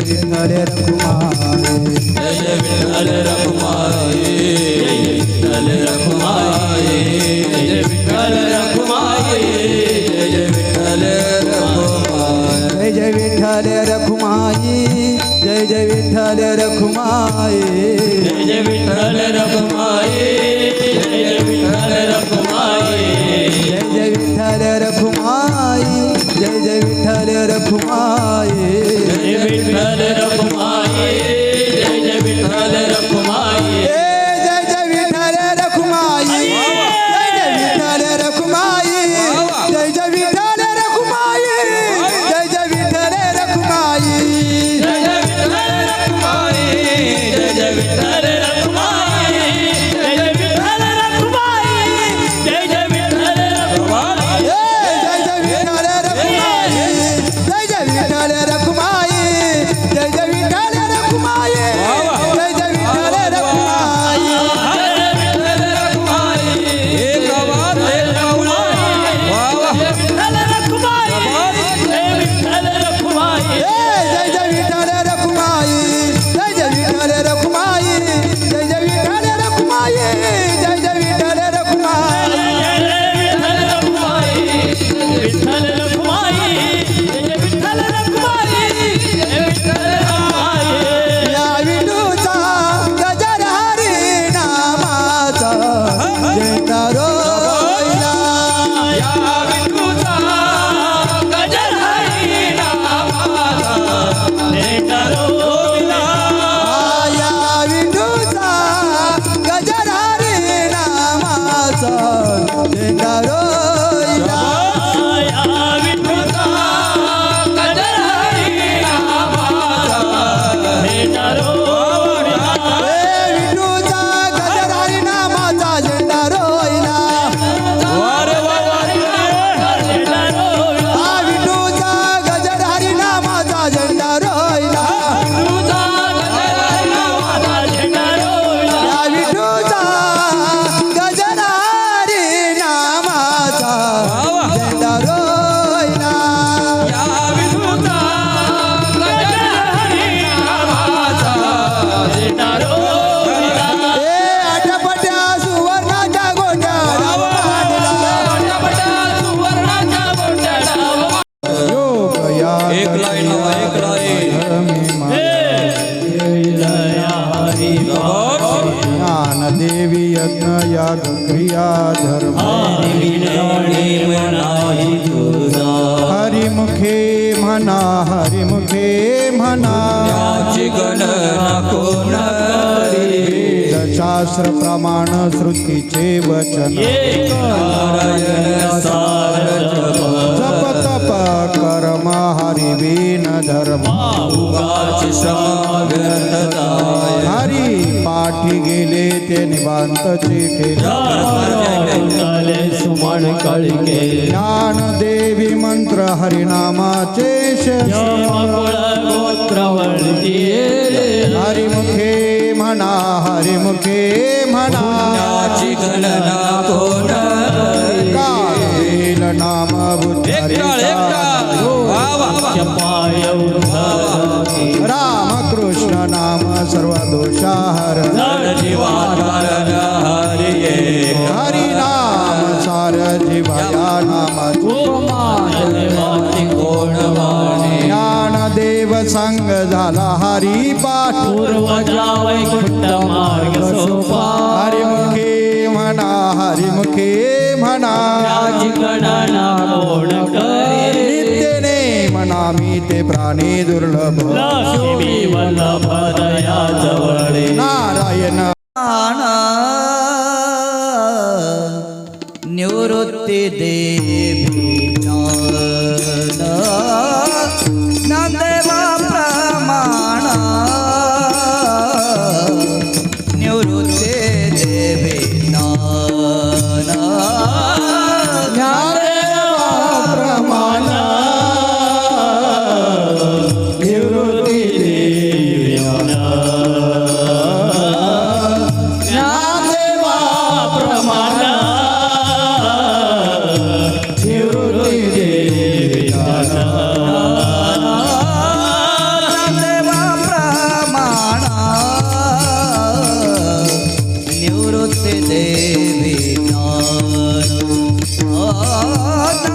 जय जय विघ्नर रघुमाई जय जय विठ्ठल रघुमाई जय जय विठ्ठल जय जय विठ्ठल जय जय विठ्ठल रघुमाई जय जय विठ्ठल रघुमाई de. एक लाईन हवा एक लाईन ज्ञान देवी यज्ञ याग क्रिया धर्म हरिमुखे म्हणा हरिमुखे म्हणा शास्त्र प्रमाण श्रुतीचे वचन. सार जप. तप कर्म हरिवीन धर्म। हरी पाठी गेले ते निवांत चिठे। सुमन कळके। ज्ञान देवी मंत्र हरिनामाचे हरिमुखे म्हणा हरिमुखे म्हणा। गणना कोण काल नाम राम कृष्ण नाम सर्वदोषा दोषाहर हरि हरि नाम सार जीवाया नाम ज्ञान देव संग झाला हरि पाठ। हरि हरिमुखे म्हणा हरिमुखे म्हणा आम्ही ते प्राणी दुर्लभ. Narayan Oh,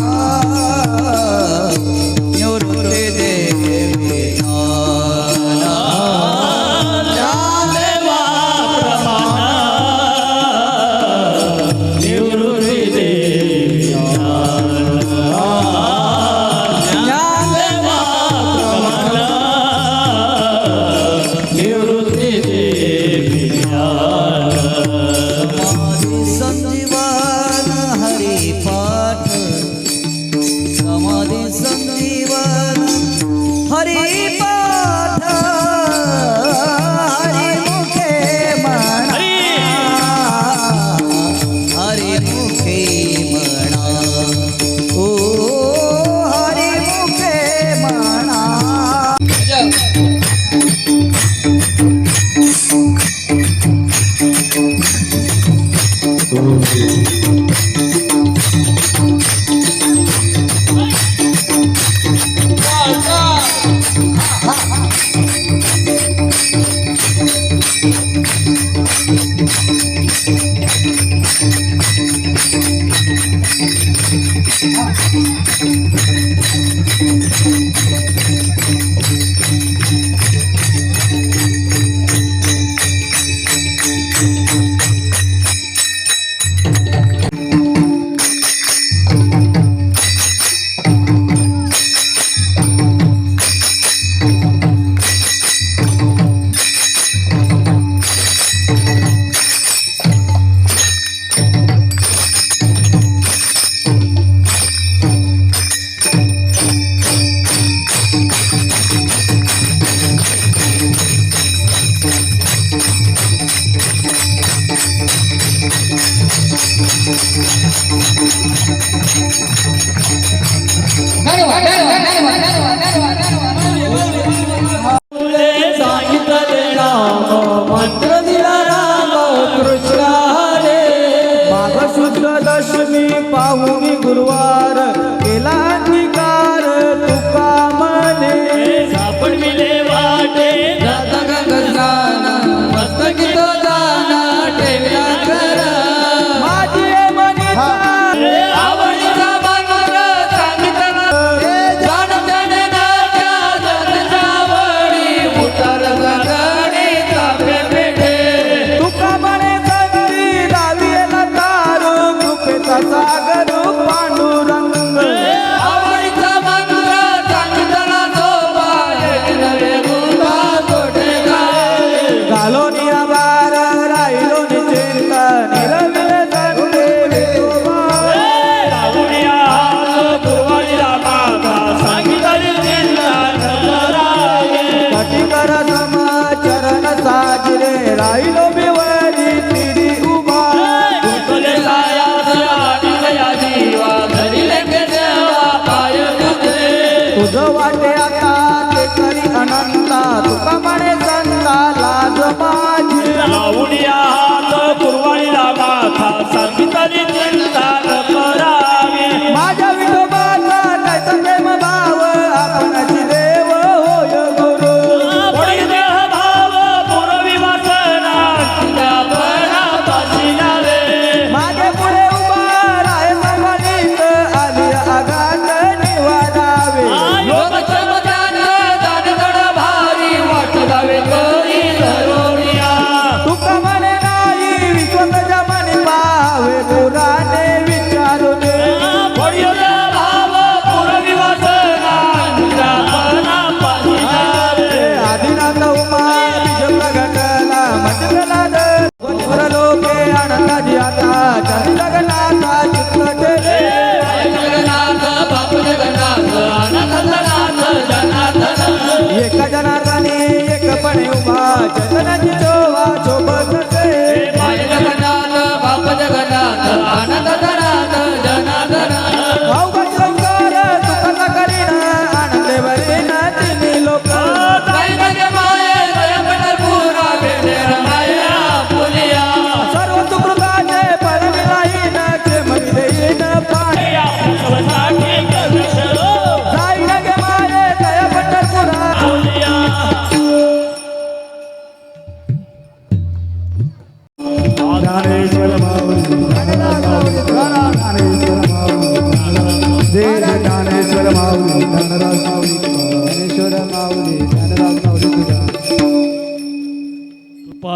heart. मंत्र दिला राम कृष्णाने माघ शुद्ध दशमी पाहुणी गुरुवार. আমি তারি চিন্তা ಗಜನ ರಾಣಿ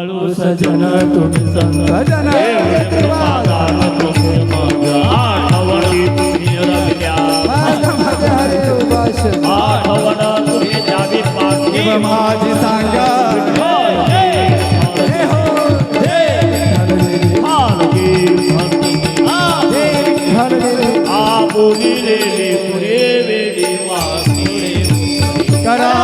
कृपालु सजन तुम सजन आठवणी तुम्ही रमल्या आठवण तुम्ही द्यावी पाठी माझी सांगा आपुली लेली पुरे वेळी वासी करा